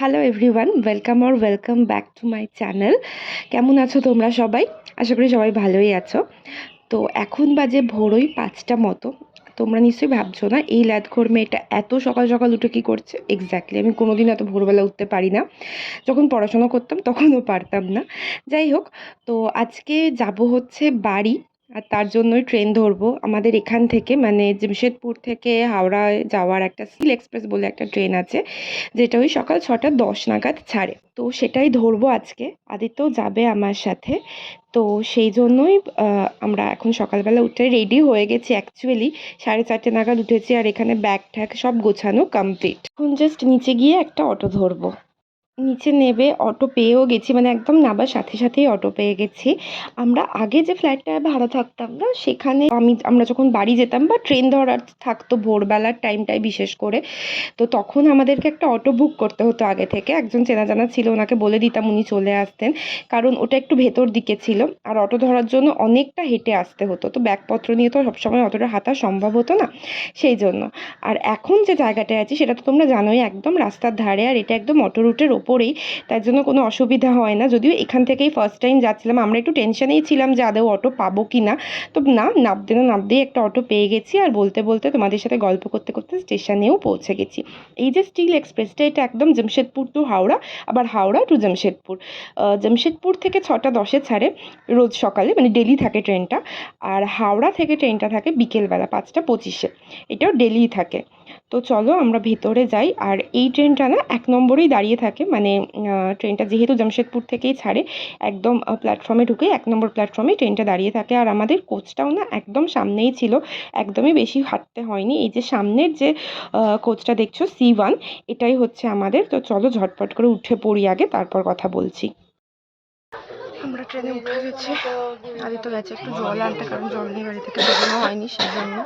Hello everyone welcome or welcome back to my channel কেমন আছো তোমরা সবাই? আশা করি সবাই ভালোই আছো। তো এখন বাজে ভোরই পাঁচটা মতো। তোমরা নিশ্চয়ই ভাবছ না, এই ল্যাদঘর মেয়েটা এত সকাল সকাল উঠে কী করছে? এক্স্যাক্টলি আমি কোনোদিন এত ভোরবেলা উঠতে পারি না। যখন পড়াশোনা করতাম তখনও পারতাম না। যাই হোক, তো আজকে যাব হচ্ছে বাড়ি। আর তার জন্যই ট্রেন ধরবো। আমাদের এখান থেকে মানে জামশেদপুর থেকে হাওড়ায় যাওয়ার একটা সিল এক্সপ্রেস বলে একটা ট্রেন আছে, যেটা ওই সকাল ছটা দশ নাগাদ ছাড়ে। তো সেটাই ধরবো আজকে। আদিত্যও যাবে আমার সাথে। তো সেই জন্যই আমরা এখন সকালবেলা উঠে রেডি হয়ে গেছি অ্যাকচুয়ালি সাড়ে চারটে নাগাদ উঠেছি আর এখানে ব্যাগ ট্যাগ সব গোছানো কমপ্লিট এখন জাস্ট নিচে গিয়ে একটা অটো ধরবো। নিচে নেবে অটো পেয়েও গেছি মানে একদম নাবার সাথে সাথেই অটো পেয়ে গেছি। আমরা আগে যে ফ্ল্যাটটায় ভাড়া থাকতাম না, সেখানে আমি, আমরা যখন বাড়ি যেতাম বা ট্রেন ধরার থাকতো ভোরবেলার টাইমটায় বিশেষ করে, তো তখন আমাদেরকে একটা অটো বুক করতে হতো আগে থেকে। একজন চেনা জানা ছিল, ওনাকে বলে দিতাম উনি চলে আসতেন, কারণ ওটা একটু ভেতর দিকে ছিল। আর অটো ধরার জন্য অনেকটা হেঁটে আসতে হতো, তো ব্যাগপত্র নিয়ে তো সবসময় অতটা হাঁটা সম্ভব হতো না, সেই জন্য। আর এখন যে জায়গাটায় আছি, সেটা তো তোমরা জানোই, একদম রাস্তার ধারে, আর এটা একদম অটো রুটের ওপরেই তার জন্য কোনো অসুবিধা হয় না। যদিও এখান থেকেই ফার্স্ট টাইম যাচ্ছিলাম, আমরা একটু টেনশনেই ছিলাম যে আদৌ অটো পাবো কি না তো না নামতে না নামতেই একটা অটো পেয়ে গেছি আর বলতে বলতে তোমাদের সাথে গল্প করতে করতে স্টেশনেও পৌঁছে গেছি। এই যে স্টিল এক্সপ্রেসটা এটা একদম জামশেদপুর টু হাওড়া, আবার হাওড়া টু জামশেদপুর জামশেদপুর থেকে ছটা দশে ছাড়ে রোজ সকালে মানে ডেলি থাকে ট্রেনটা আর হাওড়া থেকে ট্রেনটা থাকে বিকেলবেলা পাঁচটা পঁচিশে। এটাও ডেলি থাকে। তো চলো আমরা ভেতরে যাই। আর এই ট্রেনটা না এক নম্বরেই দাঁড়িয়ে থাকে। মানে ট্রেনটা যেহেতু জামশেদপুর থেকেই ছাড়ে, একদম প্ল্যাটফর্মে ঢুকে এক নম্বর প্ল্যাটফর্মে ট্রেনটা দাঁড়িয়ে থাকে। আর আমাদের কোচটাও না একদম সামনেই ছিল। একদমই বেশি হাঁটতে হয়নি। এই যে সামনের যে কোচটা দেখছ সি ওয়ান এটাই হচ্ছে আমাদের। তো চলো ঝটপট করে উঠে পড়ি আগে, তারপর কথা বলছি। আমরা ট্রেনে উঠে গেছি। আদিত্য গেছে একটু জল আনতে কারণ জল নিয়ে বাড়ি থেকে বেরোনো হয়নি সেই জন্য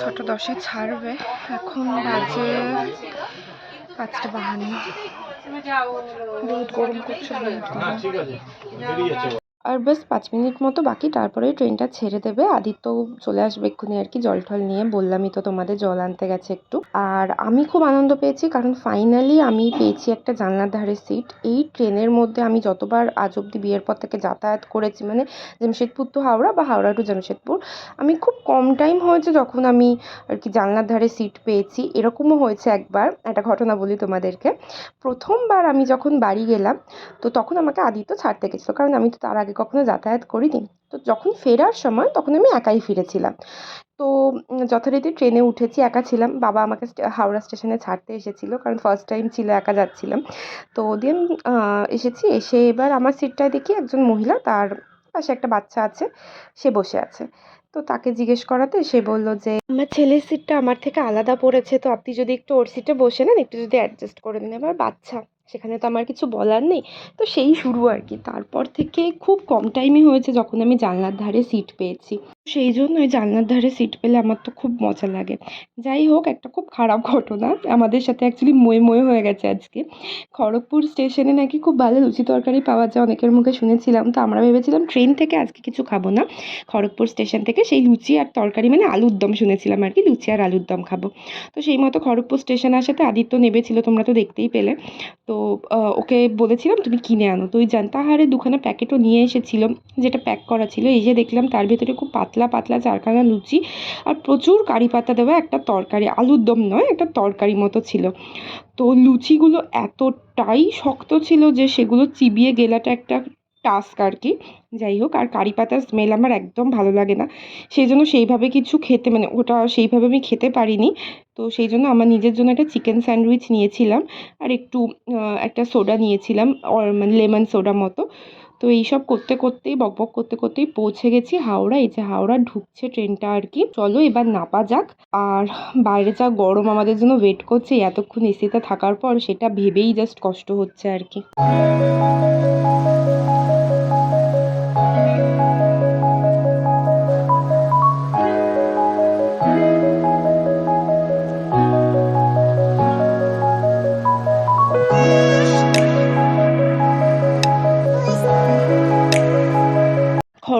ছটা দশে ছাড়বে। এখন বাজে পাঁচটা বাহান্ন। বহুত গরম করছে। আর ব্যাস পাঁচ মিনিট মতো বাকি, তারপরেই ট্রেনটা ছেড়ে দেবে। আদিত্য চলে আসবে এক্ষুনি আর কি, জল টল নিয়ে। বললামই তো তোমাদের জল আনতে গেছে একটু। আর আমি খুব আনন্দ পেয়েছি, কারণ ফাইনালি আমি পেয়েছি একটা জানলার ধারে সিট এই ট্রেনের মধ্যে আমি যতবার আজ অব্দি বিয়ের পর থেকে যাতায়াত করেছি মানে জামশেদপুর টু হাওড়া বা হাওড়া টু জামশেদপুর, আমি খুব কম টাইম হয়েছে যখন আমি আর কি জানলার ধারে সিট পেয়েছি। এরকমও হয়েছে একবার, একটা ঘটনা বলি তোমাদেরকে। প্রথমবার আমি যখন বাড়ি গেলাম, তো তখন আমাকে আদিত্য ছাড়তে গেছিল, কারণ আমি তো তার আগে কখনো যাতায়াত করিনি। তো যখন ফেরার সময় তখন আমি একাই ফিরেছিলাম। তো যথারীতি ট্রেনে উঠেছি, একা ছিলাম। বাবা আমাকে হাওড়া স্টেশনে ছাড়তে এসেছিল কারণ ফার্স্ট টাইম ছিল, একা যাচ্ছিলাম। তো দেন এসেছি, এসে এবার আমার সিটটায় দেখি একজন মহিলা, তার পাশে একটা বাচ্চা আছে, সে বসে আছে। তো তাকে জিজ্ঞেস করাতে সে বলল যে, আমার ছেলের সিটটা আমার থেকে আলাদা পড়েছে, তো আপনি যদি একটু ওর সিটে বসে নেন, একটু যদি অ্যাডজাস্ট করে দিন এবার বাচ্চা। সেখানে তো আমার কিছু বলার নেই। তো সেই শুরু আর কি। তারপর থেকে খুব কম টাইমই হয়েছে যখন আমি জানলার ধারে সিট পেয়েছি। সেই জন্যই জানলার ধারে সিট পেলে আমার তো খুব মজা লাগে। যাই হোক, একটা খুব খারাপ ঘটনা। আমাদের সাথে অ্যাকচুয়ালি ময়ে ময়ে হয়ে গেছে আজকে। খড়গপুর স্টেশনে নাকি খুব ভালো লুচি তরকারি পাওয়া যায়, অনেকের মুখে শুনেছিলাম। তো আমরা ভেবেছিলাম ট্রেন থেকে আজকে কিছু খাব না। খড়গপুর স্টেশন থেকে সেই লুচি আর তরকারি মানে আলুর দম শুনেছিলাম আর কি, লুচি আর আলুর দম খাব। তো সেই মতো খড়গপুর স্টেশন আসাতে আদিত্য নেবেছিল, তোমরা তো দেখতেই পেলে। তো ওকে বলেছিলাম, তুমি কিনে আনো। তো ওই জানতাহারে দুখানা প্যাকেটও নিয়ে এসেছিল, যেটা প্যাক করা ছিল। এই যে দেখলাম, তার ভেতরে খুব পাতলা পাতলা চারখানা লুচি আর প্রচুর কারি পাতা দেওয়া একটা তরকারি, আলুর দম নয়, একটা তরকারি মতো ছিল। তো লুচিগুলো এতটাই শক্ত ছিল যে সেগুলো চিবিয়ে গেলাটা একটা টাস্ক আর কি। যাই হোক, আর কারি পাতার স্মেল আমার একদম ভালো লাগে না। সেই জন্য সেইভাবে কিছু খেতে মানে ওটা সেইভাবে আমি খেতে পারিনি। তো সেই জন্য আমার নিজের জন্য একটা চিকেন স্যান্ডউইচ নিয়েছিলাম। আর একটু একটা সোডা নিয়েছিলাম মানে লেমন সোডা মতো। তো এইসব করতে করতেই বকবক করতে করতেই পৌঁছে গেছি হাওড়া। এই যে হাওড়া ঢুকছে ট্রেনটা আর কি। চলো এবার নাপা যাক। আর বাইরে যা গরম আমাদের জন্য ওয়েট করছে এতক্ষণ এসিতে থাকার পর সেটা ভেবেই জাস্ট কষ্ট হচ্ছে আর কি।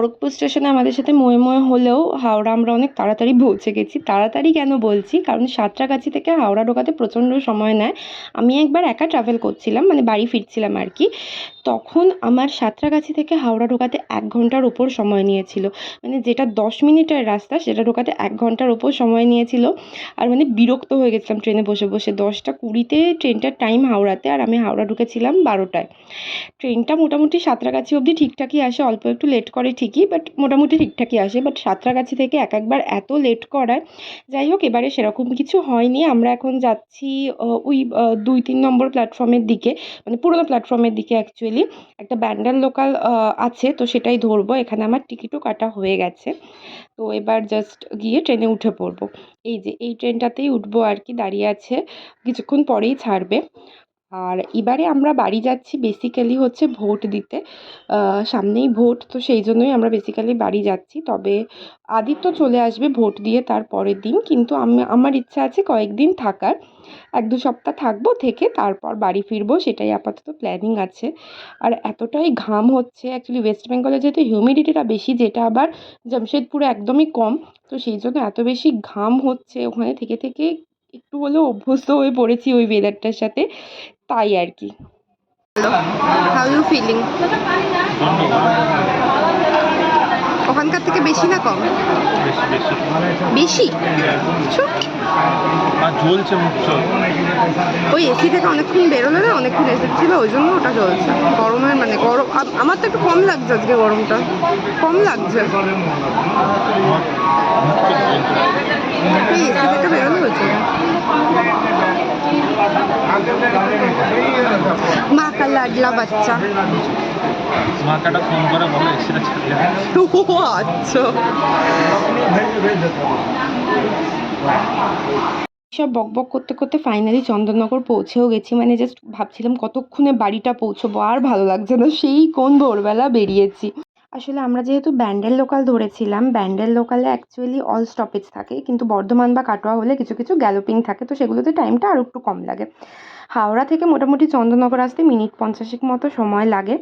খড়গপুর স্টেশনে আমাদের সাথে ময়ে ময়ে হলেও হাওড়া আমরা অনেক তাড়াতাড়ি পৌঁছে গেছি। তাড়াতাড়ি কেন বলছি? কারণ সাঁতরাগাছি থেকে হাওড়া ঢোকাতে প্রচণ্ড সময় নেয়। আমি একবার একা ট্রাভেল করছিলাম মানে বাড়ি ফিরছিলাম আর কি। তখন আমার সাঁতরাগাছি থেকে হাওড়া ঢোকাতে এক ঘণ্টার ওপর সময় নিয়েছিল। মানে যেটা দশ মিনিটের রাস্তা, সেটা ঢোকাতে এক ঘণ্টার ওপর সময় নিয়েছিল। আর মানে বিরক্ত হয়ে গেছিলাম ট্রেনে বসে বসে। দশটা কুড়িতে ট্রেনটার টাইম হাওড়াতে আর আমি হাওড়া ঢুকেছিলাম বারোটায়। ট্রেনটা মোটামুটি সাঁতরাগাছি অবধি ঠিকঠাকই আসে, অল্প একটু লেট করে ঠিকই বাট মোটামুটি ঠিকঠাকই আসে। বাট সাঁতরাগাছি থেকে এক একবার এত লেট করায়, যাই হোক, এবারে সেরকম কিছু হয়নি। আমরা এখন যাচ্ছি ওই দুই, তিন নম্বর প্ল্যাটফর্মের দিকে মানে পুরোনো প্ল্যাটফর্মের দিকে অ্যাকচুয়ালি একটা ব্যান্ডেল লোকাল আছে, তো সেটাই ধরবো। এখানে আমার টিকিটও কাটা হয়ে গেছে। তো এবার জাস্ট গিয়ে ট্রেনে উঠে পড়ব। এই যে, এই ট্রেনটাতেই উঠবো আর কি, দাঁড়িয়ে আছে। কিছুক্ষণ পরেই ছাড়বে। আর এবারে আমরা বাড়ি যাচ্ছি বেসিক্যালি হচ্ছে ভোট দিতে। সামনেই ভোট, তো সেই জন্যই আমরা বেসিক্যালি বাড়ি যাচ্ছি। তবে আদিত্য চলে আসবে ভোট দিয়ে তার পরের দিন, কিন্তু আমি, আমার ইচ্ছা আছে কয়েকদিন থাকার। এক দু সপ্তাহ থাকব, থেকে তারপর বাড়ি ফিরবো, সেটাই আপাতত প্ল্যানিং আছে। আর এতটাই ঘাম হচ্ছে অ্যাকচুয়ালি ওয়েস্ট বেঙ্গলে যেহেতু হিউমিডিটিটা বেশি, যেটা আবার জামশেদপুরে একদমই কম, তো সেই জন্য এত বেশি ঘাম হচ্ছে। ওখানে থেকে থেকে একটু হলেও অভ্যস্ত হয়ে পড়েছি ওই ওয়েদারটার সাথে। তাই আর কি। হাউ ইউ ফিলিং ওখানকার থেকে বেশি না কম? বেশি জ্বলছে ওই এসি থেকে অনেকক্ষণ বেরোলো না অনেকক্ষণ এসি ছিল ওই জন্য ওটা চলছে গরমের মানে গরম আমার তো একটু কম লাগছে আজকে গরমটা। কম লাগছে। জ্বলছে। এই এসি থেকে বেরোলে হয়েছে। মা কা লাডলা বাচ্চা। মাকে একটা ফোন করে বলো ও আচ্ছা। সব বকবক করতে করতে ফাইনালি চন্দননগর পৌঁছেও গেছি। মানে জাস্ট ভাবছিলাম কতক্ষণে বাড়িটা পৌঁছবো আর ভালো লাগছে না সেই কোন ভোরবেলা বেরিয়েছি। আসলে আমরা যেহেতু ব্যান্ডেল লোকাল ধরেছিলাম ব্যান্ডেল লোকালে অ্যাকচুয়ালি অল স্টপেজ থাকে কিন্তু বর্ধমান বা কাটোয়া হলে কিছু কিছু গ্যালোপিং থাকে তো সেগুলোতে টাইমটা আরও একটু কম লাগে। হাওড়া থেকে মোটামুটি চন্দননগর আসতে মিনিট পঞ্চাশেক মতো সময় লাগে।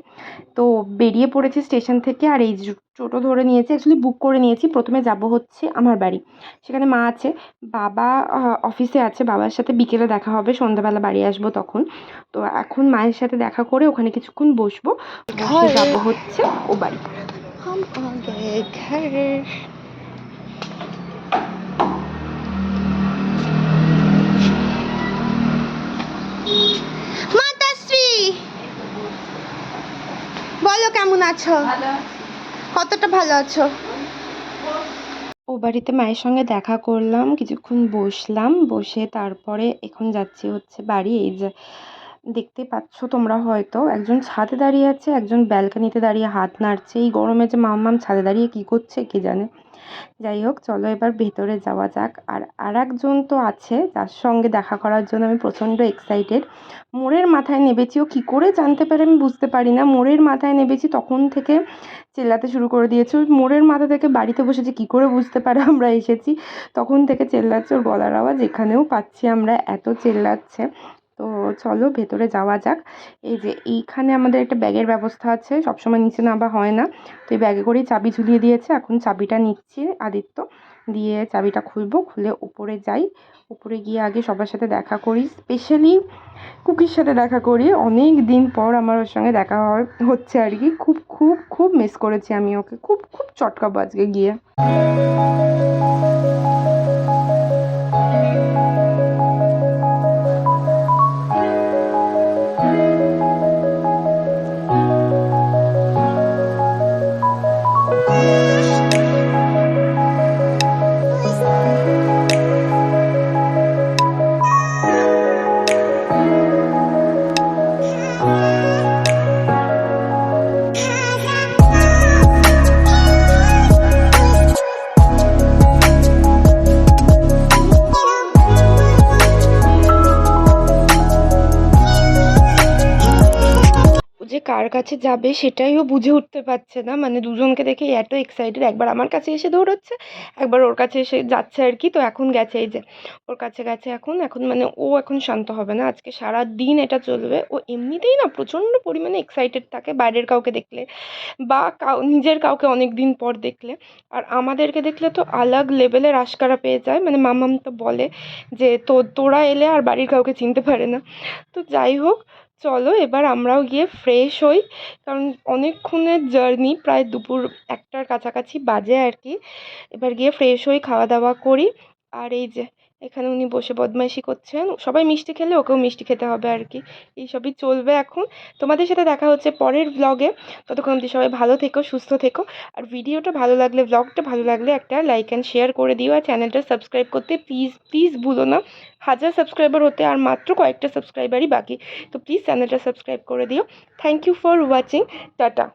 তো বেরিয়ে পড়েছি স্টেশন থেকে আর এই টোটো ধরে নিয়েছি অ্যাকচুয়ালি বুক করে নিয়েছি। প্রথমে যাব হচ্ছে আমার বাড়ি। সেখানে মা আছে, বাবা অফিসে আছে, বাবার সাথে বিকেলে দেখা হবে, সন্ধ্যাবেলা বাড়ি আসব তখন। তো এখন মায়ের সাথে দেখা করে ওখানে কিছুক্ষণ বসবো। বসে যাব হচ্ছে ও বাড়ি মাতাশ্রী বলো কেমন আছো? কতটা ভালো আছো? ও বাড়িতে মায়ের সঙ্গে দেখা করলাম কিছুক্ষণ বসলাম বসে তারপরে এখন যাচ্ছি হচ্ছে বাড়ি। এই যে দেখতে পাচ্ছ তোমরা হয়তো একজন ছাদে দাঁড়িয়ে আছে একজন ব্যালকানিতে দাঁড়িয়ে হাত নাড়ছে। এই গরমে যে মাম্মাম ছাদে দাঁড়িয়ে কি করছে কে জানে? যাই হোক, চলো এবার ভেতরে যাওয়া যাক। আর আর একজন তো আছে, যার সঙ্গে দেখা করার জন্য আমি প্রচণ্ড এক্সাইটেড মোড়ের মাথায় নেবেছি ও কী করে জানতে পারে আমি বুঝতে পারি না। মোড়ের মাথায় নেবেছি তখন থেকে চেল্লাতে শুরু করে দিয়েছে। ওই মোড়ের মাথা থেকে বাড়িতে বসেছে কী করে বুঝতে পারে আমরা এসেছি। তখন থেকে চেল্লাচ্ছে ওর গলার আওয়াজ। এখানেও পাচ্ছি আমরা এত চেল্লাচ্ছে। তো চলো ভেতরে যাওয়া যাক। এই যে এইখানে আমাদের একটা ব্যাগের ব্যবস্থা আছে, সবসময় নিচে নামা হয় না। তো এই ব্যাগে করেই চাবি ঝুলিয়ে দিয়েছে, এখন চাবিটা নিচ্ছি আদিত্য। দিয়ে চাবিটা খুলবো, খুলে উপরে যাই। উপরে গিয়ে আগে সবার সাথে দেখা করি স্পেশালি কুকির সাথে দেখা করি। অনেক দিন পর আমার ওর সঙ্গে দেখা হয়, হচ্ছে আর কি। খুব খুব খুব মিস করেছি আমি ওকে। খুব খুব চটকাবো আজকে গিয়ে। কার কাছে যাবে সেটাই ও বুঝে উঠতে পারছে না। মানে দুজনকে দেখে এত এক্সাইটেড একবার আমার কাছে এসে দৌড়চ্ছে, একবার ওর কাছে এসে যাচ্ছে আর কি। তো এখন গেছে এই যে, ওর কাছে গেছে এখন। এখন মানে ও এখন শান্ত হবে না। আজকে সারা দিন এটা চলবে। ও এমনিতেই না প্রচণ্ড পরিমাণে এক্সাইটেড থাকে বাইরের কাউকে দেখলে বা কাউ, নিজের কাউকে অনেক দিন পর দেখলে। আর আমাদেরকে দেখলে তো আলাগ লেভেলের আশকারা পেয়ে যায়। মানে মামাম তো বলে যে, তো, তোরা এলে আর বাড়ির কাউকে চিনতে পারে না। তো যাই হোক চলো এবার আমরাও গিয়ে ফ্রেশ হই। কারণ অনেকক্ষণের জার্নি প্রায় দুপুর একটার কাছাকাছি বাজে আর কি। এবার গিয়ে ফ্রেশ হই খাওয়া দাওয়া করি। আর এই যে এখানে উনি বসে বদমাইশি করছেন। সবাই মিষ্টি খেলে ওকেও মিষ্টি খেতে হবে আর কি এইসবই চলবে এখন। তোমাদের সাথে দেখা হচ্ছে পরের ব্লগে ততক্ষণ অবধি সবাই ভালো থেকো, সুস্থ থেকো। আর ভিডিওটা ভালো লাগলে ব্লগটা ভালো লাগলে একটা লাইক অ্যান্ড শেয়ার করে দিও। আর চ্যানেলটা সাবস্ক্রাইব করতে প্লিজ প্লিজ ভুলো না। হাজার সাবস্ক্রাইবার হতে আর মাত্র কয়েকটা সাবস্ক্রাইবারই বাকি। তো প্লিজ চ্যানেলটা সাবস্ক্রাইব করে দিও। Thank you for watching tata.